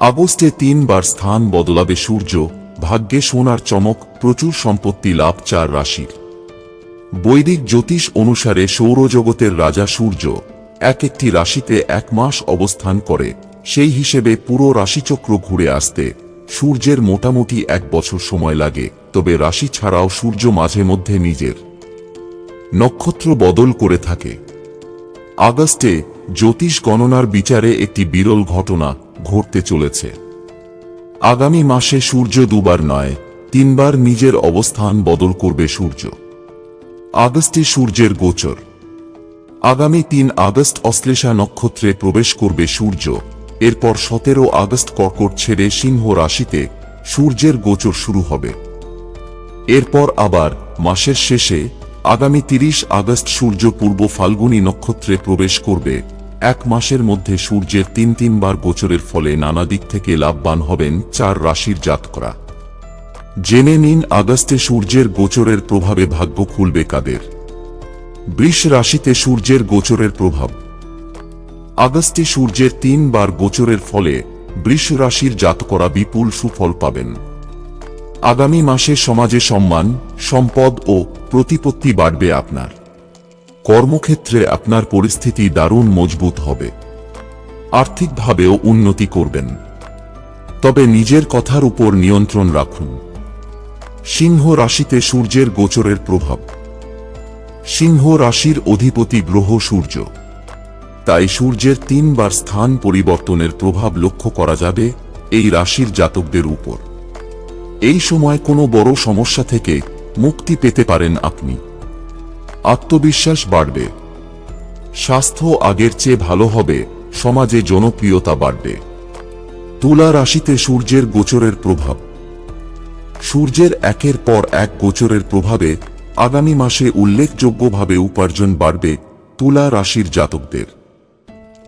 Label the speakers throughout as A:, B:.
A: আগস্টে তিনবার স্থান বদলাবে সূর্য, ভাগ্যে সোনার চমক, প্রচুর সম্পত্তি লাভ চার রাশির। বৈদিক জ্যোতিষ অনুসারে সৌরজগতের রাজা সূর্য, এক একটি রাশিতে এক মাস অবস্থান করে, সেই হিসেবে পুরো রাশিচক্র ঘুরে আসতে, সূর্যের মোটামুটি এক বছর সময় লাগে, তবে রাশি ছাড়াও সূর্য মাঝে মধ্যে নিজের। নক্ষত্র বদল করে থাকে। আগস্টে জ্যোতিষ গণনার বিচারে একটি বিরল ঘটনা ঘটতে চলেছে। আগামী মাসে সূর্য দুবার নয়, তিনবার নিজের অবস্থান বদল করবে সূর্য। আগস্টে সূর্যের গোচর। আগামী তিন আগস্ট অশ্লেষা নক্ষত্রে প্রবেশ করবে সূর্য। এরপর সতেরো আগস্ট কর্কট ছেড়ে সিংহ রাশিতে সূর্যের গোচর শুরু হবে। এরপর আবার মাসের শেষে আগামী তিরিশ আগস্ট সূর্য পূর্ব ফাল্গুনী নক্ষত্রে প্রবেশ করবে এক মাসের মধ্যে সূর্যের তিন তিনবার গোচরের ফলে নানা দিক থেকে লাভবান হবেন চার রাশির জাতকরা। জেনে নিন আগস্টে সূর্যের গোচরের প্রভাবে ভাগ্য খুলবে কাদের। বৃষ রাশিতে সূর্যের গোচরের প্রভাব। আগস্টে সূর্যের তিনবার গোচরের ফলে বৃষ রাশির জাতকরা বিপুল সুফল পাবেন। আগামী মাসে সমাজে সম্মান, সম্পদ ও প্রতিপত্তি বাড়বে আপনার। কর্মক্ষেত্রে আপনার পরিস্থিতি দারুণ মজবুত হবে। আর্থিকভাবেও উন্নতি করবেন। তবে নিজের কথার উপর নিয়ন্ত্রণ রাখুন। সিংহ রাশিতে সূর্যের গোচরের প্রভাব। সিংহ রাশির অধিপতি গ্রহ সূর্য। তাই সূর্যের তিনবার স্থান পরিবর্তনের প্রভাব লক্ষ্য করা যাবে এই রাশির জাতকদের উপর। এই সময় কোনো বড় সমস্যা থেকে মুক্তি পেতে পারেন আপনি। আত্মবিশ্বাস বাড়বে। স্বাস্থ্য আগের চেয়ে ভালো হবে, সমাজে জনপ্রিয়তা বাড়বে। তুলা রাশিতে সূর্যের গোচরের প্রভাব। সূর্যের একের পর এক গোচরের প্রভাবে আগামী মাসে উল্লেখযোগ্যভাবে উপার্জন বাড়বে তুলা রাশির জাতকদের।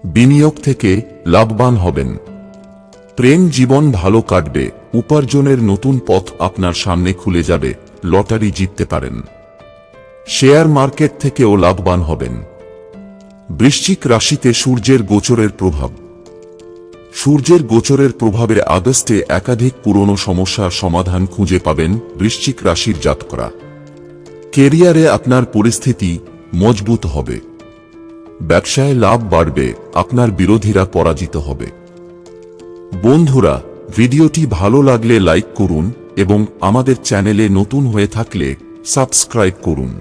A: বিনিয়োগ থেকে লাভবান হবেন। প্রেম জীবন ভালো কাটবে, উপার্জনের নতুন পথ আপনার সামনে খুলে যাবে, লটারি জিততে পারেন। শেয়ার মার্কেট থেকেও লাভবান হবেন। বৃশ্চিক রাশিতে সূর্যের গোচরের প্রভাব। সূর্যের গোচরের প্রভাবে আগস্টে একাধিক পুরনো সমস্যার সমাধান খুঁজে পাবেন বৃশ্চিক রাশির জাতকরা। কেরিয়ারে আপনার পরিস্থিতি মজবুত হবে। ব্যবসায় লাভ বাড়বে, আপনার বিরোধীরা পরাজিত হবে। বন্ধুরা, ভিডিওটি ভালো লাগলে লাইক করুন এবং আমাদের চ্যানেলে নতুন হয়ে থাকলে সাবস্ক্রাইব করুন।